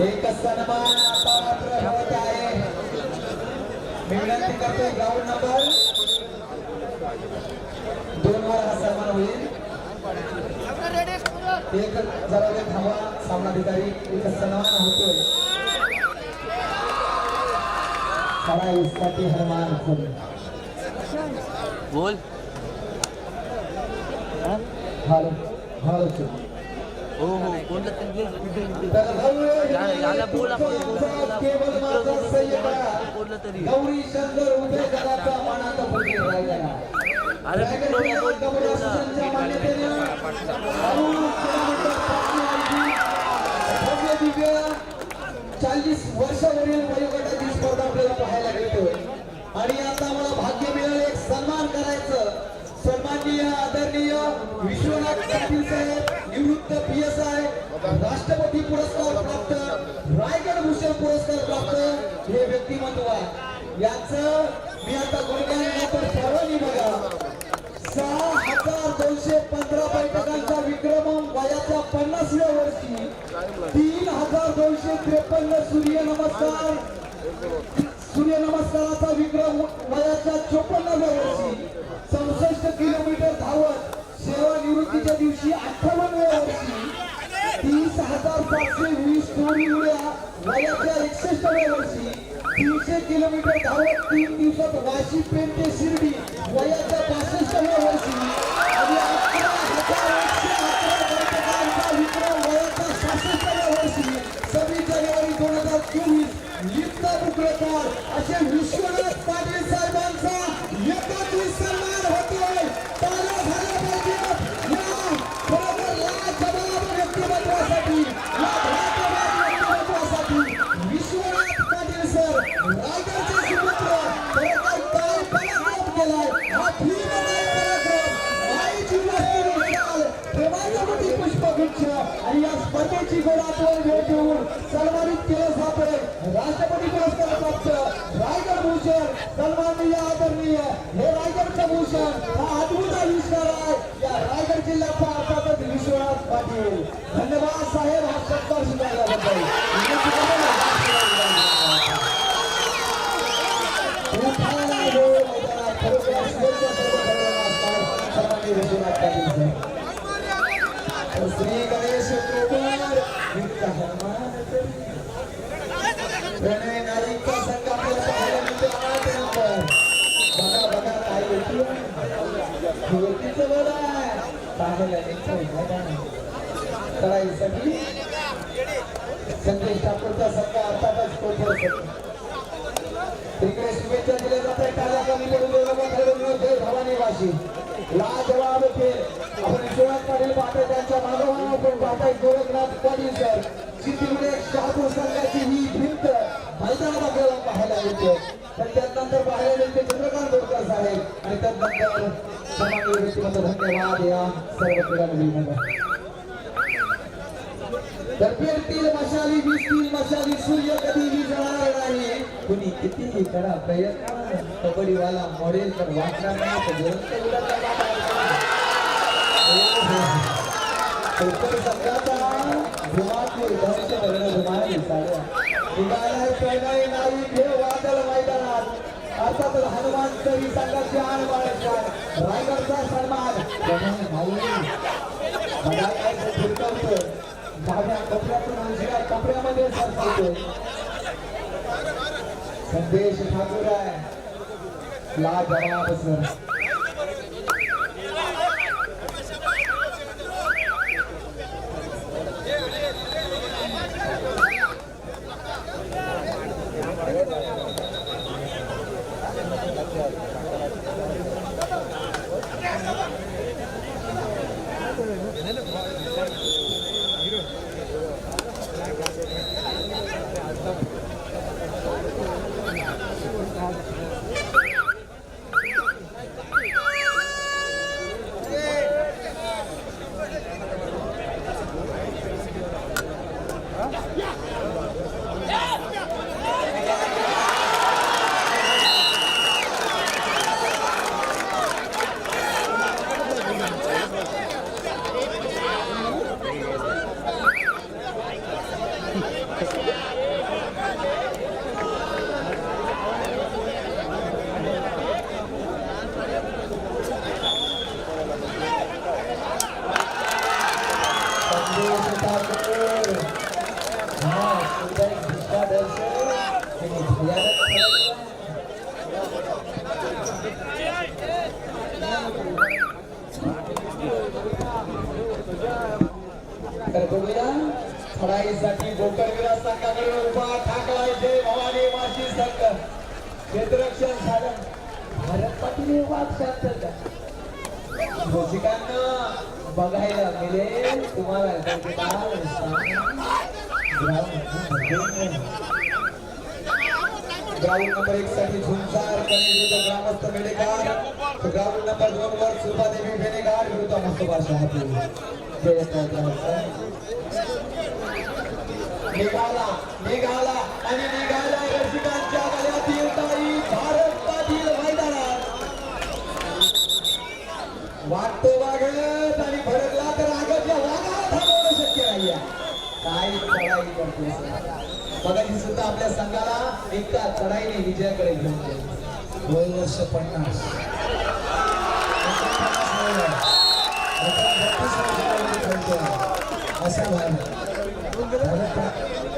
एक सन्मान आता होत आहे विनंती करते ग्राउंड नंबर दोन वर हा सन्मान होईल एक जरा वेळ थांबा सामना अधिकारी एक सन्मान होतोयसाठी हनुमान खोल बोल. हॅलो हॅलो हो हो बोललं तरी याला बोल आपण तरी अरे चाळीस वर्षावरील वयोगटाची स्पर्धा आपल्याला पाहायला मिळतोय. आणि आता मला भाग्य मिळालं एक सन्मान करायचं. सन्माननीय आदरणीय विश्वनाथ पाटील साहेब निवृत्त पी एस आय राष्ट्रपती पुरस्कार प्राप्त रायगड भूषण पुरस्कार प्राप्त हे व्यक्तिमत्व आहे. याचं मी आता गुणगान तर सर्वांनी बघा. सहा हजार दोनशे पंधरा बैठकांचा विक्रम वयाच्या पन्नासव्या वर्षी. तीन हजार दोनशे त्रेपन्न सूर्य नमस्कार सूर्य नमस्काराचा विक्रम वयाच्या चोपन्नाव्या वर्षी चौसष्ट किलोमीटर धावत सेवानिवृत्तीच्या दिवशी अठ्ठावन्नव्या वर्षी तीस हजार पाचशे वीस कोटी उड्या वयाच्या एकसष्टव्या वर्षी तीनशे किलोमीटर धावत तीन दिवसात वाशी पेण ते शिर्डी वयाच्या पासष्टव्या वर्षी मुकळेकर असे विश्वनाथ पाटील साहेबांचा एकात्मिक सन्मान होतोय टाळ्या झाल्या पाहिजेत या बरोबर लाजवाब व्यक्तिमत्वासाठी या लाजवाब व्यक्तिमत्वासाठी विश्वनाथ पाटील सर रायगडचे सुपुत्र खरोखर काय पराक्रम केलाय हा भीममय पराक्रम माईची वस्ती विशाल प्रेमाचा मोठी पुष्पगुच्छ आणि या स्पर्धेची गोडातोड भेट देऊन सन्मानित केलं जातंय राष्ट्रपती पुरस्कार प्राप्त रायगड भूषण सन्माननीय आदरणीय हे रायगडचं भूषण हा अद्भुत आविष्कार आहे या रायगड जिल्ह्याचा अर्थातच विश्वनाथ पाटील धन्यवाद साहेब हा सत्कार स्वीकारल्याबद्दल उठायला हो मैदानात खरोखर असलेल्या सर्व खबरदार सन्माननीय विश्वनाथ पाटील साहेब श्री गणेश कृपण युक्त हनुमान तरी. प्रणय नाईकचा संघ आपल्याला पाहायला मिळतो आठ नंबर बघा बघा काय होती होतीच बघा चांगलं निघतोय मैदान चढाईसाठी संदेश ठाकूरचा संघ अर्थातच पोहोचवत तिकडे शुभेच्छा दिल्या भवानी वाशी लाजवाब खेळ आपण विश्वनाथ पाटील त्यांच्या मागोमाग आपण पाहताय गोरखनाथ पाटील सर शहापूर संघाची ही भिंत आपल्याला पाहायला मिळते तर त्यानंतर पाहायला मिळते चंद्रकांत बोरकर साहेब आणि त्यानंतर समाज व्यक्तिमत्व धन्यवाद या सर्व क्रीडा मुलींना मशाली वीसतील मशाली सूर्य कधी विजणार नाही? कुणी कितीही करा प्रयत्न कबड्डीवाला मॉडेल तर वाटणार नाही तर उत्तर संघाचा धुमाकूळ भविष्य बघणं धुमाकूळ साड्या प्रणय वादळ मैदानात. अर्थातच हनुमान तरी संघाची आण बाळगतात रायगडचा सन्मान. प्रणय नाही बघा काय ते फिरकवतं डाव्या कपड्यातून उजव्या कपड्यामध्ये संदेश ठाकूर आहे. लाजवाब सर. तर बघूया फळाईसाठी संघाकडे उभा ठाकला जय भवानी माशी संघ. क्षेत्ररक्षण झालं भारत पाटील उभा शांत रसिकांना बघायला मिळेल तुम्हाला. ग्राउंड नंबर एक साठी झुंजार ग्रामस्थ मेडेगार. ग्राउंड नंबर दोन वर सुभादेवी बेनेगार विरुद्ध मुस्तफा शहापूर निघाला निघाला आणि निघाला रसिकांच्या गळ्यातील ताई भारत मैदानात. वाटतो वागत आणि भरकला तर आगच्या वाघाला थांबवणं शक्य नाही काय चढाई करते ही सुद्धा आपल्या संघाला एका चढाईने विजयाकडे घेऊन गेले. वय वर्ष पन्नास. असं झालं.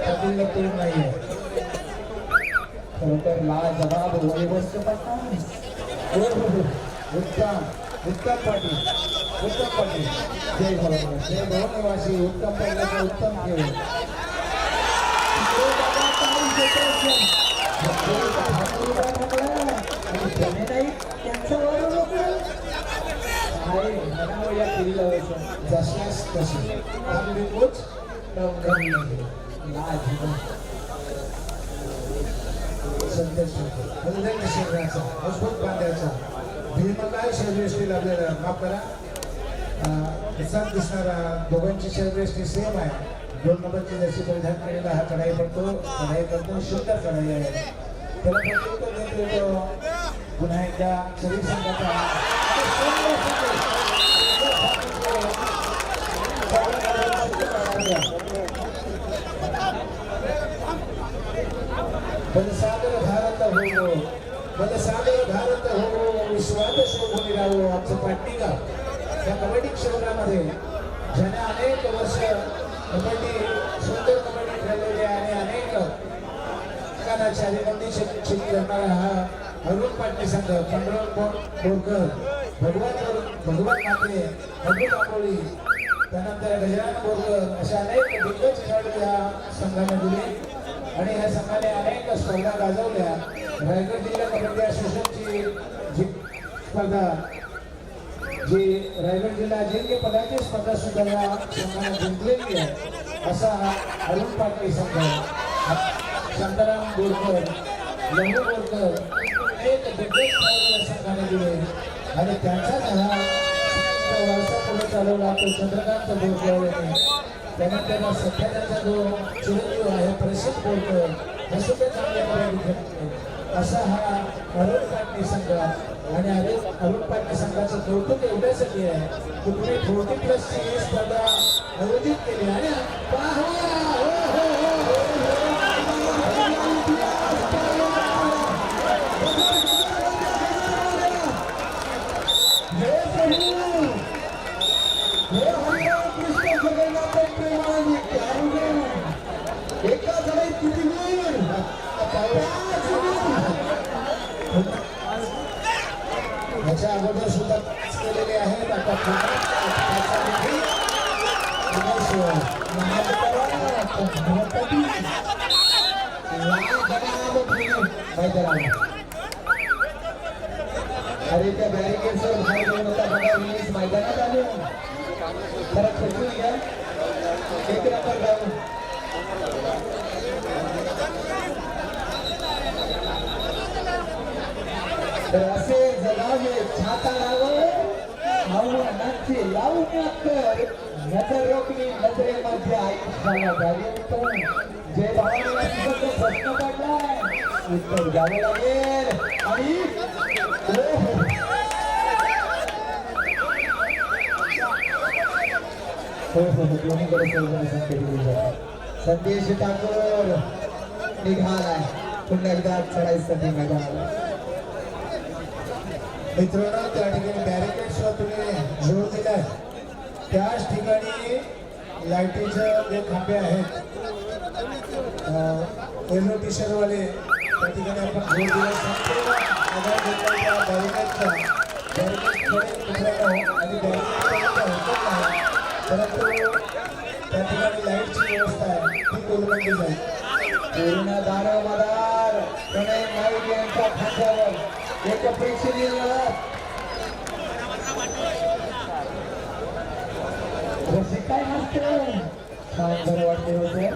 पाटील करून नाहीये. खरोखर तर ला जबाब वय वर्ष पन्नास उत्तम उत्तम पाटील. उत्तम पाटील जय भवन जय भवन निवासी उत्तम पाटलाचा उत्तम खेळ तिकडे बाबा काही जशास कोच संदेश हृदय शरीराचा बांधायचा भीमकाय शरीरयष्टी आपल्याला माफ करा. किसान दिसणारा दोघांची शरीरयष्टी सेम आहे. दोन नंबरची जशी परिधान केलेला हा कढाई पडतो कढाई करतो सुंदर कढाई आहे. त्याला प्रत्येक देत पुन्हा एकदा शरीर संघाचा बलसागर भारत होगो बलसागर भारत होगो विश्वात शोभून राहो आमचं पाटणीगा या कबड्डी क्षेत्रामध्ये ज्याने अनेक वर्ष कबड्डी सुंदर कबड्डी खेळलेली आहे आणि अनेक ठिकाणाची अधिबंदी शिक्षित करणारा हा अरुण पाटणी संघ पंढरपूर बोरकर भगवान भगवान माते अब्दुल आंबोळी त्यानंतर गजानन बोरकर अशा अनेक दिग्गज खेळाडू या संघाने दिले. आणि या संघाने अनेक स्पर्धा गाजवल्या. रायगड जिल्हा कबड्डी असोसिएशनची स्पर्धा जे रायगड जिल्हा अजिंक्य पदाची स्पर्धा सुद्धा या संघाने जिंकलेली आहे असा हा अरुण पाटील संघ शांताराम बोरकर लहू बोरकर एक दिग्गज या संघाने दिले. आणि त्यांचाच हा वारसा पुढे चालवला तो चंद्रकांत बोरकर यांनी. त्यानंतर सत्याचा जो चिरंजीव आहे प्रसिद्ध बोरकर हे सुद्धा चांगल्या प्रकारे असा हा अरुण पाटणे संघ आणि अरुण अरुण पाटणे संघाचं कौतुक एवढ्यासाठी आहे की तुम्ही फोर्टी प्लसची ही स्पर्धा आयोजित केली आणि पहा, हो, हो, हो, हो. जय प्रभू हे हरिराम कृष्ण जगन्नाथ प्रेमाने त्यामुळे एका जणाई किती गुण पाच गुण. याच्या अगोदर सुद्धा पाच केलेले आहेत आता पुन्हा पाचामध्ये दिनेश महादेवराव भगवती लाल जनाब पुणे मैदानावर. अरे त्या बॅरिकेडवर बाहेर घेऊन होता बघा रिलीज मैदानात आले जरा खेचून घ्या एक नंबर जाऊन तर असे जगावे छाता लावे नक्की लावून अक्कर नजर रोखली नजरेमध्ये आयुष्याला जागे उत्तर जय भवानीला प्रश्न पडलाय उत्तर द्यावं लागेल. आणि संदेश ठाकूर निघालाय. पुन्हा एकदा चढायसाठी मैदानाला मित्रांनो त्या ठिकाणी बॅरिकेड तुम्ही जोर दिलाय. त्याच ठिकाणी लाईटीचे जे खांबे आहेत येलो टी शर्टवाले त्या ठिकाणी आपण दोन दिला संपूर्ण घेतला बॅरिकेडचा बॅरिकेडकडे आणि परंतु त्या ठिकाणी लाईटची व्यवस्था आहे. ती कोलमंडी जाईल. पूर्ण दारोमदार प्रणय नाईक यांच्या खात्यावर एक प्रेक्षणीय छान बरं वाटले होते.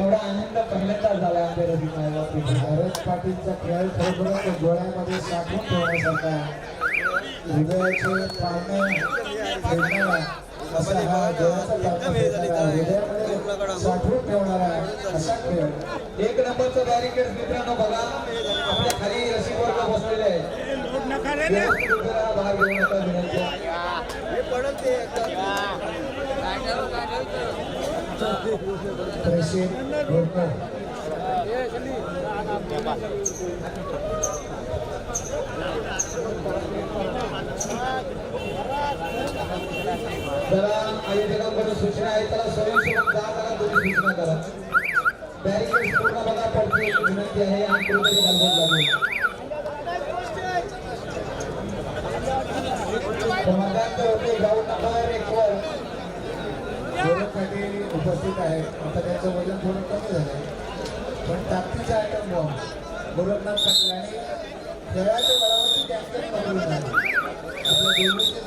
एवढा आनंद पहिल्यांदा झाला आमच्या रसिकाय बाबतीत भरत पाटीलचा खेळ खरोखरच डोळ्यामध्ये साठवून ठेवण्यासारखा. हृदयाचे हा हृदयामध्ये साठवून ठेवणारा असा खेळ. एक नंबरचं बॅरिकेड मित्रांनो बघा. आपल्या खाली रसिक वर्ग बसलेले आहे. बाहेर घेऊ नका विनंती आहे. प्रेषित बोरकर सूचना आहे त्याला स्वयंसेवक जा करा तुम्ही सूचना करा बॅरिकेड पूर्ण बघा पडते विनंती आहे आणि गडबड लागेल तर मतदान तर होते जाऊ नका एक वर गौरव पाटील उपस्थित आता त्यांचं वजन थोडं कमी झालं पण ताकदीचा आयटम बॉम्ब गोरखनाथ पाटील आणि खेळाच्या बळावरती कॅप्टन आपल्या दोन्हीचे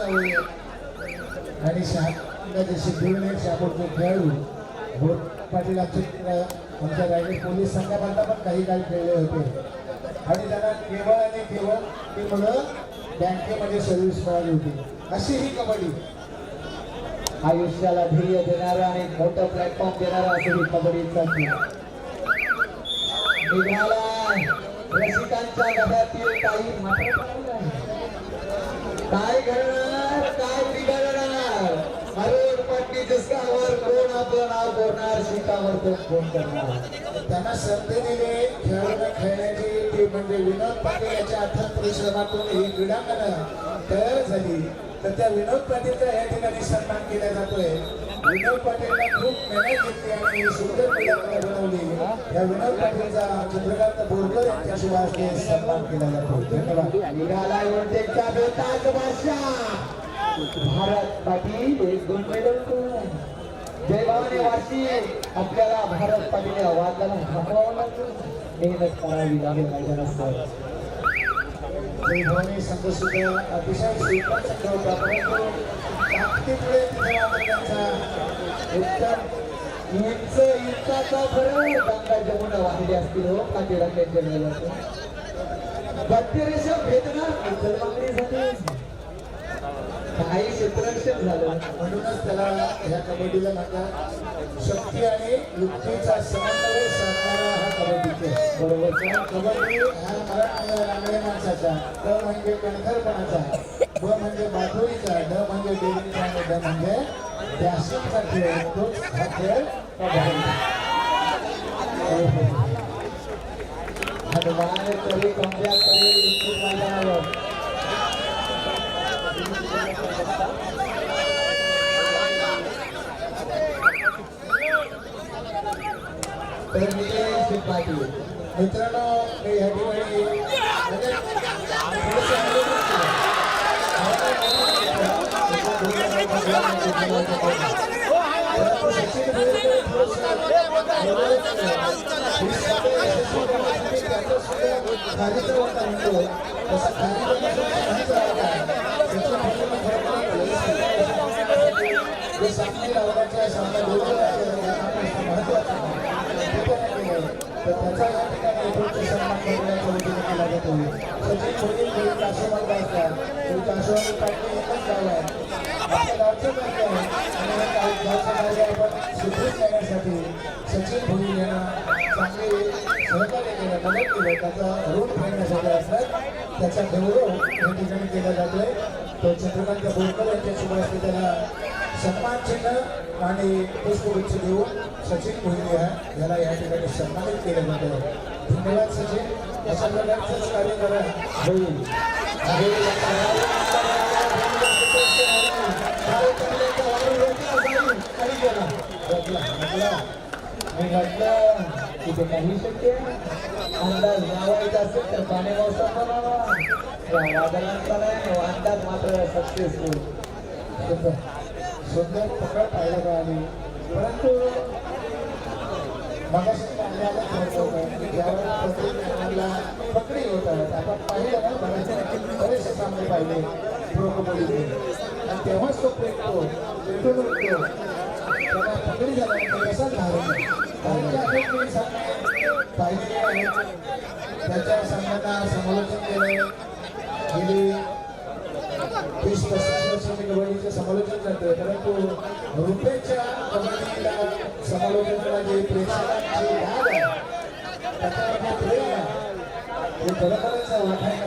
आणि शहापूरला शिकवून आहेत शहापूरचे खेळाडू पाटील आमचे आमच्या रायगड पोलीस संघापर्यंत पण काही काळ खेळले होते. आणि त्यांना केवळ आणि केवळ ती मुलं बँकेमध्ये सर्व्हिस मिळाली होती. अशी ही कबड्डी. आयुष्याला धैर्य देणारा आणि मोठं प्लॅटफॉर्म देणारा असं ही कबड्डीचा खेळ निघालाय रसिकांच्या गटातील काही काय घडणार? काय बिघडणार? अरुण पट्टी जिसकावर कोण आपलं नाव बोलणार शिकावर तो फोन करणार? त्यांना संधी दिले खेळाडूंना खेळण्याची ती म्हणजे विनोद पाटील याच्या अथक परिश्रमातून ही क्रीडांगणं तयार झाली. तर त्या विनोद पाटीलचा या ठिकाणी सन्मान केला जातोय. विनोद पाटीलला खूप मेहनत घेतली आणि सुंदर कलाकार बनवली. या विनोद पाटीलचा चंद्रकांत बोरकर यांच्या शुभास्ते सन्मान केला जातो. धन्यवाद. भारत पाटील एक दोन मेडल जय भवानी वाशी आपल्याला भारत पाटील आवाजाला थांबवावं लागतं. मेहनत करावी लागेल मैदानात वैभवनी संघ सुद्धा अतिशय सुपर संघ होता परंतु ताकदीमुळे तिथे मात्र त्यांचा उत्तम इंच इंचाचा फरक गंगा जमुना वाहिली असतील हो पाटील त्यांच्या वेळेला बत्तीरेशा भेदणार मुसलमानीसाठी काही क्षेत्ररक्षण झालं म्हणूनच त्याला ह्या कबड्डीला म्हणतात शक्ती आणि युक्तीचा समन्वय साधणारा हा कबड्डी खेळ बरोबर कारण कबड्डी हा मराठी रांगडे माणसाचा क म्हणजे कणखरपणाचा ब म्हणजे माधुरीचा ड म्हणजे देवीचा आणि ड म्हणजे द्यासीचा खेळ तोच हा खेळ कबड्डी हनुमान तरी कमजा करेल निश्चित मैदानावर तर निलेश पाटील मित्रांनो मी या ठिकाणी म्हणजे तर त्याचा या ठिकाणी यथोचित सन्मान करण्याच्या वतीने केला जातो सचिन मोदी पाटील एकच गाव आहे आपल्या गावचं कार्य आहे आणि या गावचं कार्य आपण सुदृढ करण्यासाठी सचिन यांना चांगले सहकार्य केलं मदत केलं त्याचा ऋण फेडण्यासाठी असतात त्याचा गौरव या ठिकाणी केला जातोय तो चंद्रकांत बोरकर यांच्या शुभ त्याला सन्मान चिन्ह आणि पुष्पगुच्छ देऊन सचिन मोहिते याला या ठिकाणी सन्मानित केलं जातं. धन्यवाद सचिन. अशा प्रकारचंच कार्य करा. होईल. आणि मी म्हटलं तिथे काही शक्य अंदाज लावायचा असेल तर पाणी मौसम बनावा वादळांचा नाही अंदाज मात्र सक्सेसफुल सुंदर पकड पाहायला मिळाली परंतु मगाशी पाण्याला खर्च होतं पकडी होतात आपण पाहिलं ना बऱ्याच बरेचसे सामने पाहिले प्रो कबड्डीचे आणि तेव्हाच तो पेटतो पेटून उठतो पकडी झाल्यानंतर धारण कारण की आपण सामने पाहिलेले आहेत त्याच्या संघांना समालोचन केलं. गेली कबड्डीचे समालोचन करतोय. परंतु रुपेच्या कबड्डीला समालोचनाला जे प्रेक्षकांची भाग आहे. त्याच्यावर जे प्रेम आहे. ते खरोखरच वाटायला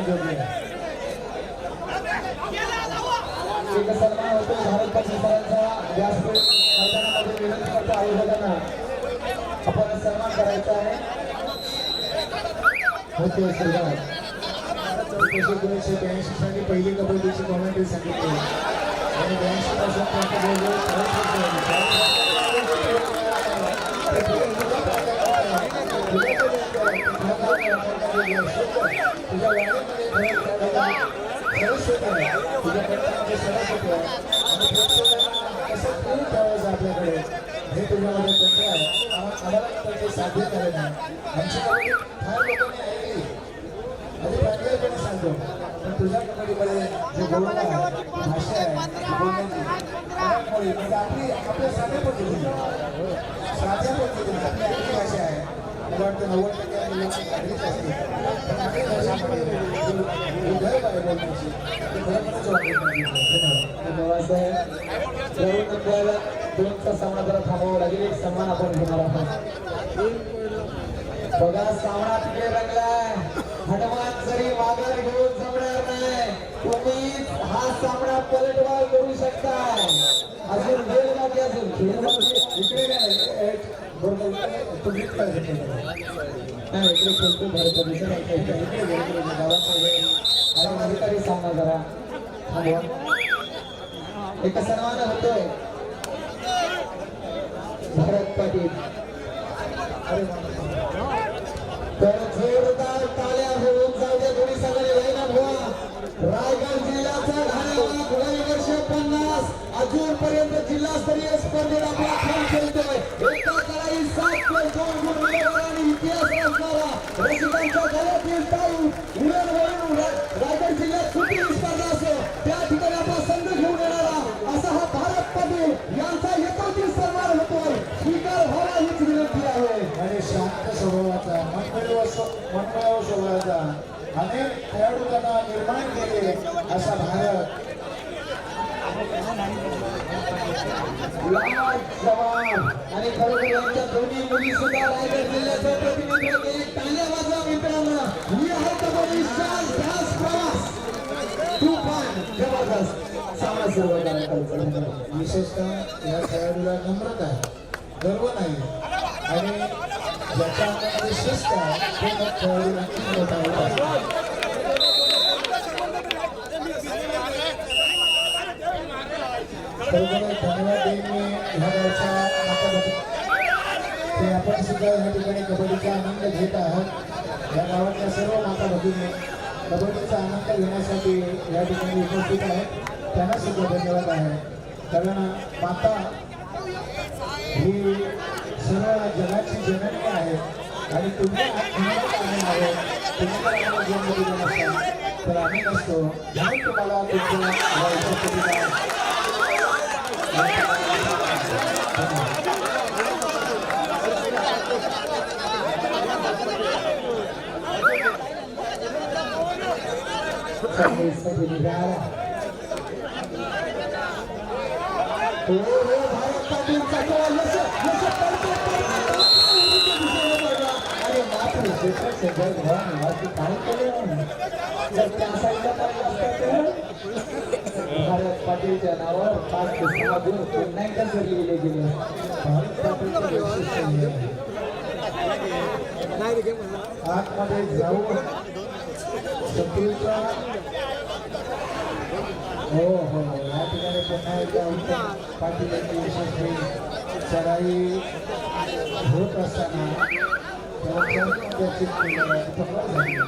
एक सन्मान होतो भारत पाकिस्तानचा व्यासपीठ मैदानामध्ये विनंती करतो आयोजकांना आपण सन्मान करायचा आहे. होते सुरुवात एकोणीसशे ब्याऐंशी साली पहिली कबड्डीची कॉमेंट्री सांगितली आणि ब्याऐंशी पासून त्यांचं आपल्याकडे हे तुझ्यामध्ये तंत्र आहे आम्हाला त्याचे साध्य करायला आमची फार लोकांनी ऐकली आणि प्रांजळपणे सांगतो पण तुझ्या कबड्डीमध्ये जे गौरव आहे भाषा आहे म्हणजे आपली आपल्या साध्या पद्धतीने साध्या पद्धतीने आपली आपली भाषा आहे मला वाटतं नव्वद टक्के लोक असते पण आपली गर्व आहे बोलण्याची ते खरोखरच वाटत नाही धन्यवाद आपल्याला दोनचा सामना जरा थांबावा लागेल एक सन्मान आपण घेणार आहोत बघा सामना तिकडे लागलाय हनुमान जरी माघार घेऊन जमणार नाही तुम्ही हा सामना पलटवार करू शकताय. अजून वेळ बाकी अजून. खेळ इकडे काय एक तुम्हीच नाही इकडे भारत आणि अधिकारी सांगा जरा एक सन्मान होतोय. भरत पाटील. तर अजूनपर्यंत जिल्हास्तरीय स्पर्धेत आपला खेळ खेळतोय एका काळी सात प्लस दोन गुण मिळवणारा आणि इतिहास रचणारा रसिकांच्या घरातील टाळू उडण वळून रायगड जिल्ह्यात सुटी स्पर्धा असो त्या ठिकाणी आपला संघ घेऊन येणारा असा हा भारत पाटील यांचा एकोणतीस सन्मान होतोय. स्वीकार व्हावा हीच विनंती आहे. आणि शांत स्वभावाचा मनमिळव स्व- स्वभावाचा अनेक खेळाडू त्यांना निर्माण केले असा भारत आणि खरोखर यांच्या दोन्ही मुली सुद्धा रायगड जिल्ह्याचं प्रतिनिधित्व केले टाळ्या वाजवा मित्रांनो ही आहे कबड्डी प्रवास तुफान जबरदस्त सामना सुरू विशेषतः या खेळाडूला नम्रता आहे. गर्व नाही आणि ज्याच्या अंगामध्ये शिस्त आहे ते खेळाडू नक्कीच मोठा होता खरोखर धन्यवाद देईन मी. ह्या गावच्या माता आपण सुद्धा या ठिकाणी कबड्डीचा आनंद घेत आहोत. या गावातल्या सर्व माता भगिनी कबड्डीचा आनंद घेण्यासाठी या ठिकाणी उपस्थित आहेत. त्यांना सुद्धा धन्यवाद आहे. कारण माता ही सर्व जगाची जननी आहे. आणि तुम्ही आहे तुम्ही जर आम्हाला तर आम्ही नसतो. म्हणून तुम्हाला तुमच्या या उपस्थितीला साठी निघाला हो हो भारत पाटीलच्या नावावर पाच गुण पुन्हा एकदा लिहिले गेले हे आहे. आतमध्ये जाऊन शत्रूचा हो हो या ठिकाणी पुन्हा एकदा उत्तम पाटील यांची यशस्वी चढाई होत असताना त्याच्या त्याची पकड झाली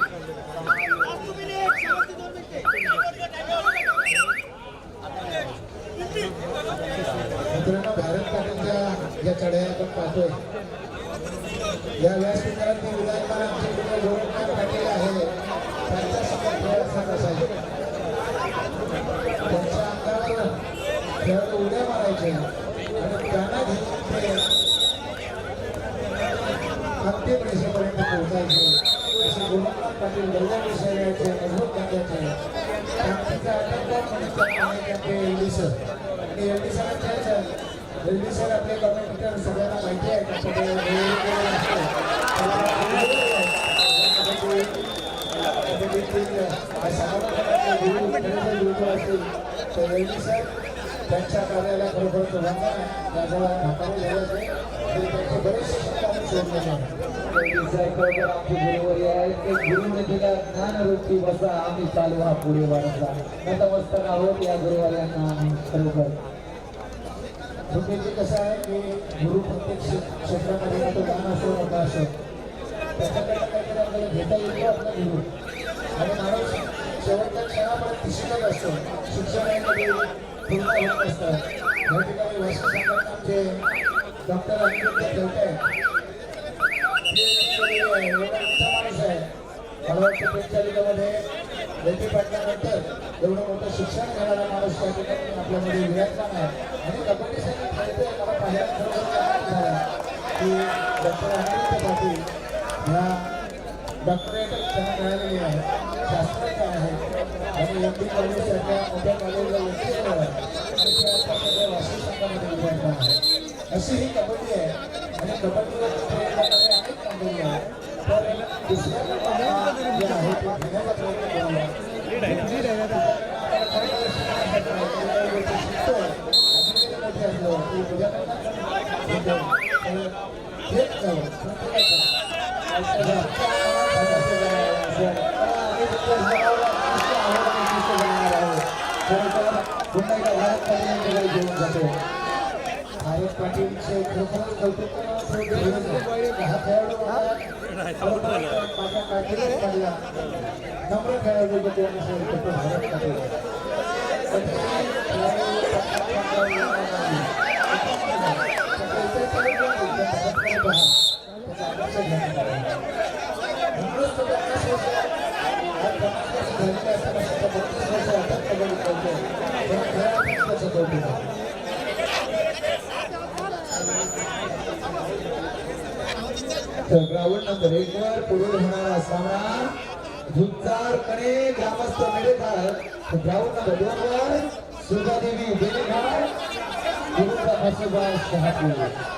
मित्रांनो भारत पाटीलच्या या पाहतोय. या व्यासपीठावर मी विधानमान आमचे मित्र गोरखनाथ पाटील आहे. त्यांच्यासमोर खेळ असत असायचे त्यांच्या अंगावर खेळ उड्या मारायचे. आणि त्यांना घेऊन ते अंतिम रेषेपर्यंत पोहोचायचे. असे गोरखनाथ पाटील गल्ल्या शहराचे मजबूत गाण्याचे शांतीचा अटकदार म्हणून आहे. त्यांचे एवढी सर आणि एवढी सरांच्या सर आपले कमेंटेटर सगळ्यांना माहिती आहे असतील तर सर त्यांच्या कार्याला खरोखर त्यांचे बरेचसे शब्द आम्ही सोडलेले ते गुरुने ज्ञानरूपी बसा आम्ही चालू हा पुढे वाढता नतमस्तक आहोत या गुरुवार्यांना आम्ही खरोखर शेवटी कसं आहे की गुरु प्रत्येक क्षेत्रामध्ये मोठं ज्ञान असो मोठा असो. त्याच्याकडे काहीतरी आपल्याला घेता येतो आपला गुरु. आणि माणूस शेवटच्या क्षणापर्यंत शिकत असतो. शिक्षणामध्ये पूर्ण होत असतात. या ठिकाणी वाशी संघटना डॉक्टर डॉक्टर ठेवत आहे माणूस आहे. मला वाटतं त्यांच्या लिगामध्ये लेखी पाटल्यानंतर एवढं मोठं शिक्षण घेणारा माणूस त्या ठिकाणी आपल्यामध्ये विराजमान आहे. आणि कबड्डीसाठी खेळतोय मला पाहायला खरोखर आनंद झाला? की डॉक्टर पाटील ह्या डॉक्टरेट त्यांना मिळालेली आहे. शास्त्रज्ञ आहे आणि एम डी कॉलेजसारख्या मोठ्या कॉलेजला आहे संघामध्ये आहे. अशी ही कबड्डी आहे. आणि कबड्डीवर खेळ करणारे अनेक कंपनी तर दुसऱ्या कंपन्या घेण्याचा प्रयत्न करूया भारत पाटीलचे खरोखरच कौतुक खेळाडू नम्र भारत पाटील ग्राउंड नंबर एक वर पुढे होणारा सामना झुंजार कणे ग्रामस्थ मेडेघाट ग्राउंड नंबर दोन वर सुधादेवी बेलेघाट विरुद्ध आसोबा शहापूर.